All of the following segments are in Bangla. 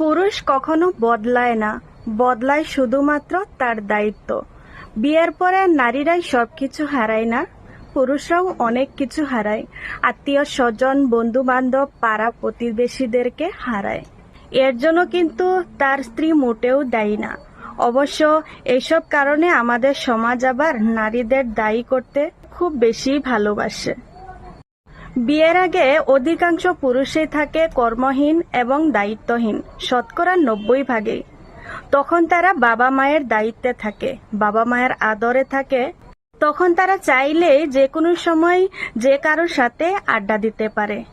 পুরুষ কখনো বদলায় না, বদলায় শুধুমাত্র তার দায়িত্ব। বিয়ের পরে নারীরাই সবকিছু হারায় না, পুরুষরাও অনেক কিছু হারায়। আত্মীয় স্বজন বন্ধু বান্ধব পাড়া প্রতিবেশীদেরকে হারায়। এর জন্য কিন্তু তার স্ত্রী মোটেও দায়ী না। অবশ্য এইসব কারণে আমাদের সমাজ আবার নারীদের দায়ী করতে খুব বেশি ভালোবাসে। বিয়ের আগে অধিকাংশ পুরুষই থাকে কর্মহীন এবং দায়িত্বহীন, শতকরা নব্বই ভাগেই তখন তারা বাবা মায়ের দায়িত্বে থাকে, বাবা মায়ের আদরে থাকে। তখন তারা চাইলে যে কোনো সময় যে কারোর সাথে আড্ডা দিতে পারে।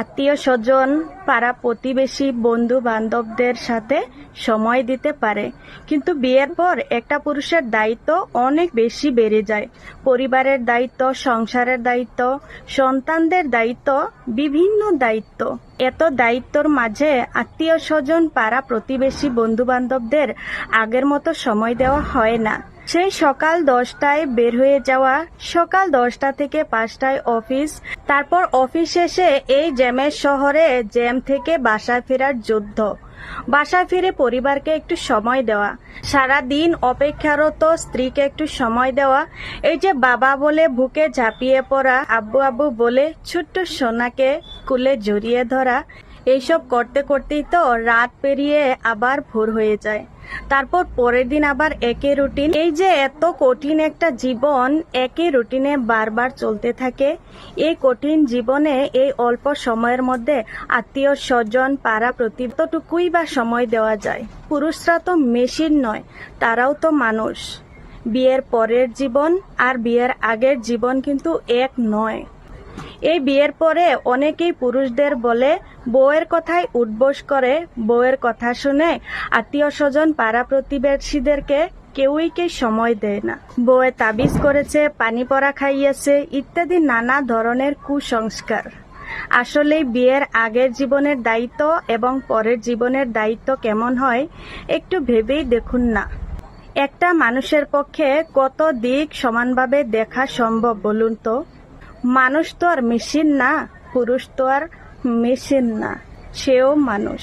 আত্মীয় স্বজন, পাড়া প্রতিবেশী বন্ধু বান্ধবদের সাথে সময় দিতে পারে। কিন্তু বিয়ের পর একটা পুরুষের দায়িত্ব অনেক বেশি বেড়ে যায়। পরিবারের দায়িত্ব, সংসারের দায়িত্ব, সন্তানদের দায়িত্ব, বিভিন্ন দায়িত্ব। এত দায়িত্বর মাঝে আত্মীয় স্বজন, পাড়া প্রতিবেশী বন্ধু বান্ধবদের আগের মতো সময় দেওয়া হয় না। সেই সকাল দশটায় বের হয়ে যাওয়া, সকাল দশটা থেকে পাঁচটায় অফিস, তারপর অফিস শেষে এই জ্যামের শহরে জ্যাম থেকে বাসায় ফেরার যুদ্ধ। বাসায় ফিরে পরিবারকে একটু সময় দেওয়া সারা দিন অপেক্ষারত স্ত্রীকে একটু সময় দেওয়া, এই যে বাবা বলে বুকে ঝাঁপিয়ে পড়া, আব্বু আব্বু বলে ছোট্ট সোনাকে কুলে জড়িয়ে ধরা এইসব করতে করতেই তো রাত পেরিয়ে আবার ভোর হয়ে যায়। তারপর পরের দিন আবার একই রুটিন। এই যে এত কঠিন একটা জীবন, একই রুটিনে বারবার চলতে থাকে, এই কঠিন জীবনে এই অল্প সময়ের মধ্যে আত্মীয় স্বজন, পাড়া প্রতি কতটুকুই বা সময় দেওয়া যায়। পুরুষরা তো মেশিন নয়, তারাও তো মানুষ। বিয়ের পরের জীবন আর বিয়ের আগের জীবন কিন্তু এক নয়। এই বিয়ের পরে অনেকেই পুরুষদের বলে, বউয়ের কথায় উঠবোস করে, বউয়ের কথা শুনে আত্মীয় স্বজন পাড়া প্রতিবেশীদেরকে কেউই কে সময় দেয় না। বউয়ে তাবিজ করেছে, পানি পড়া খাইয়েছে, ইত্যাদি নানা ধরনের কুসংস্কার। আসলে বিয়ের আগের জীবনের দায়িত্ব এবং পরের জীবনের দায়িত্ব কেমন হয়, একটু ভেবেই দেখুন না। একটা মানুষের পক্ষে কত দিক সমানভাবে দেখা সম্ভব বলুন তো? মানুষ তো আর মেশিন না পুরুষ তো আর মেশিন না সেও মানুষ।